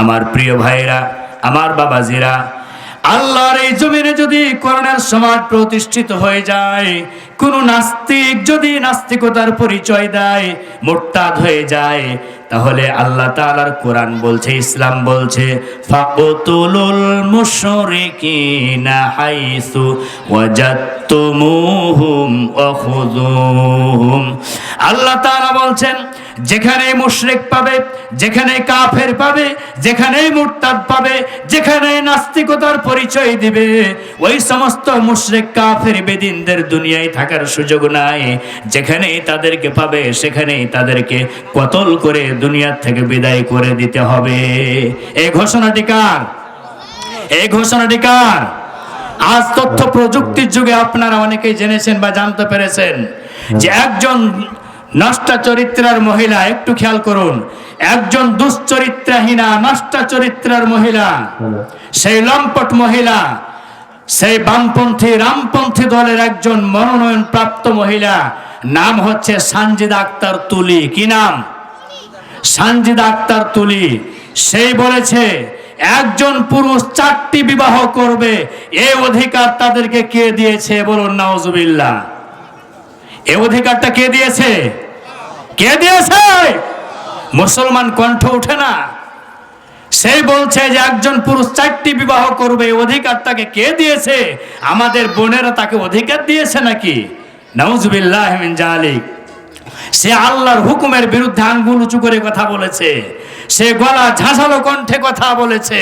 আমার প্রিয় ভাইরা আমার বাবাজিরা, আল্লাহর এই জমিনে যদি করোনার সমাজ প্রতিষ্ঠিত হয়ে যায়, কোন নাস্তিক যদি নাস্তিকতার পরিচয় দেয়, মোরতাদ হয়ে যায়, তাহলে আল্লাহ তাআলার কোরআন বলছে, ইসলাম বলছে আল্লাহ তাআলা বলছেন যেখানে মুশরিক পাবে, যেখানে কাফের পাবে, যেখানে মুরতাদ পাবে, যেখানে নাস্তিকতার পরিচয় দিবে, ওই সমস্ত মুশরিক কাফের বেদিনদের দুনিয়ায় থাকার সুযোগ নাই। যেখানেই তাদেরকে পাবে, সেখানেই তাদেরকে কতল করে দুনিয়ার থেকে বিদায় করে দিতে হবে। এই ঘোষণাটি কার? এই ঘোষণাটি কার? আজ তথ্য প্রযুক্তির যুগে আপনারা অনেকেই জেনেছেন বা জানতে পেরেছেন যে একজন নষ্টা চরিত্রার মহিলা একটু খেয়াল করুন। একজন দুশ্চরিত্রাহীনা নষ্টা চরিত্রার মহিলা। সেই লম্পট মহিলা সেই বামপন্থী রামপন্থী দলের একজন মনোনয়ন প্রাপ্ত মহিলা। নাম হচ্ছে সানজিদা আক্তার তুলি। কি নাম? সানজিদা আক্তার তুলি। সেই বলেছে একজন পুরুষ চারটি বিবাহ করবে এই অধিকার তাদেরকে কে দিয়েছে? বলুন নাওজুবিল্লাহ এ অধিকারটা কে দিয়েছে? কে দিয়েছে? মুসলমান কণ্ঠ ওঠে না। সেই বলছে যে একজন পুরুষ চারটি বিবাহ করবে এই অধিকারটাকে কে দিয়েছে? আমাদের বোনেরা তাকে অধিকার দিয়েছে নাকি? নাউজুবিল্লাহ মিন জালিক। সে আল্লাহর হুকুমের বিরুদ্ধে আঙ্গুল উঁচু করে কথা বলেছে। সে গলা ঝাঁঝালো কণ্ঠে কথা বলেছে।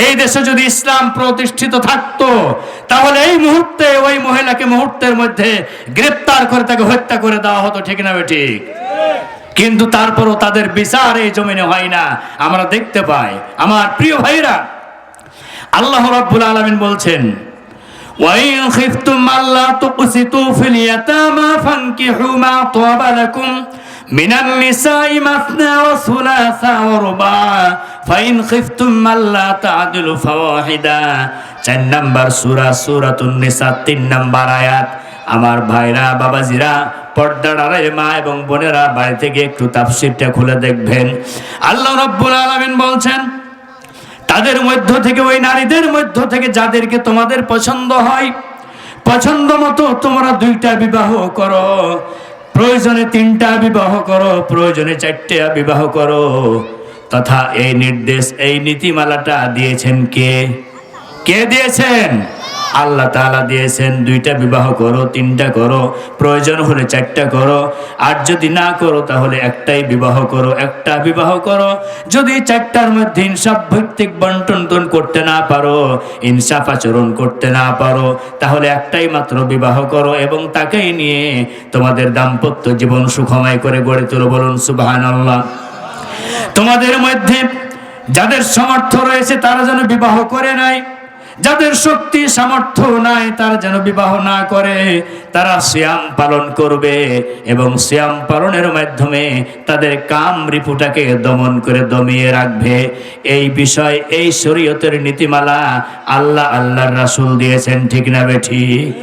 এই দেশে যদি ইসলাম প্রতিষ্ঠিত থাকতো তাহলে এই মুহূর্তে ওই মহিলাকে মুহূর্তের মধ্যে গ্রেপ্তার করে তাকে হত্যা করে দেওয়া হতো ঠিক না ঠিক কিন্তু তারপরও তাদের বিচার এই জমিনে হয় না আমরা দেখতে পাই আমার প্রিয় ভাইরা আল্লাহ রাব্বুল আলামিন বলছেন وإن خفتم ألا تقسطوا في اليتامى فانكحوا ما طاب لكم মিনান নিসাই মাসনা ওয়া সুলাসা ওয়া রুবা, ফাইন খিফতুম আল্লা চার নাম্বার সুরা, সূরাতুন নিসা, তিন নাম্বার আয়াত। আমার ভাইরা, বাবাজিরা, পর্দার মা এবং বোনেরা বাড়ি থেকে একটু তাফসিরটা খুলে দেখবেন। আল্লাহ রব্বুল আলামিন বলছেন, তাদের মধ্য থেকে, ওই নারীদের মধ্য থেকে যাদেরকে তোমাদের পছন্দ হয়, পছন্দ মতো তোমরা দুইটা বিবাহ করো। প্রয়োজনে তিনটা বিবাহ করো, প্রয়োজনে চারটা বিবাহ করো। তথা এই নির্দেশ, এই নীতিমালাটা দিয়েছেন কে? কে দিয়েছেন? আল্লাহ তাআলা দিয়েছেন, দুইটা বিবাহ করো, তিনটা করো, প্রয়োজন হলে চারটা করো, আর যদি না করো তাহলে একটাই বিবাহ করো, একটা বিবাহ করো। যদি চারটার মধ্যে ইনসাফ ভিত্তিক বন্টন টন করতে না পারো, ইনসাফ আচরণ করতে না পারো, তাহলে একটাই মাত্র বিবাহ করো এবং তাকেই নিয়ে তোমাদের দাম্পত্য জীবন সুখময় করে গড়ে তোলো বলুন সুবাহান আল্লাহ তোমাদের মধ্যে যাদের সমর্থ রয়েছে তারা যেন বিবাহ করে নাই যাদের শক্তি, সামর্থ্য নাই, তারা যেন বিবাহ না করে, তারা শ্যাম পালন করবে এবং শ্যাম পালনের মাধ্যমে তাদের কাম রিপুটাকে দমন করে দমিয়ে রাখবে। এই বিষয়, এই শরীয়তের নীতিমালা আল্লাহ আল্লাহর রাসূল দিয়েছেন, ঠিক না বেঠি?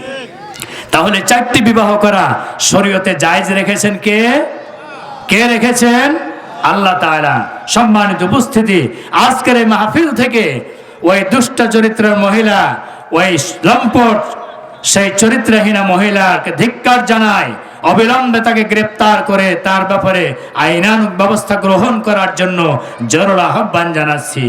তাহলে চারটি বিবাহ করা শরীয়তে জায়েজ রেখেছেন কে? কে রেখেছেন? আল্লাহ তাআলা। সম্মানিত উপস্থিতি, আজকের এই মাহফিল থেকে ওই দুষ্ট চরিত্রের মহিলা, ওই লম্পট, সেই চরিত্রহীনা মহিলাকে ধিক্কার জানায়, অবিলম্বে তাকে গ্রেপ্তার করে তার ব্যাপারে আইনানুক ব্যবস্থা গ্রহণ করার জন্য জরুর আহ্বান জানাচ্ছি।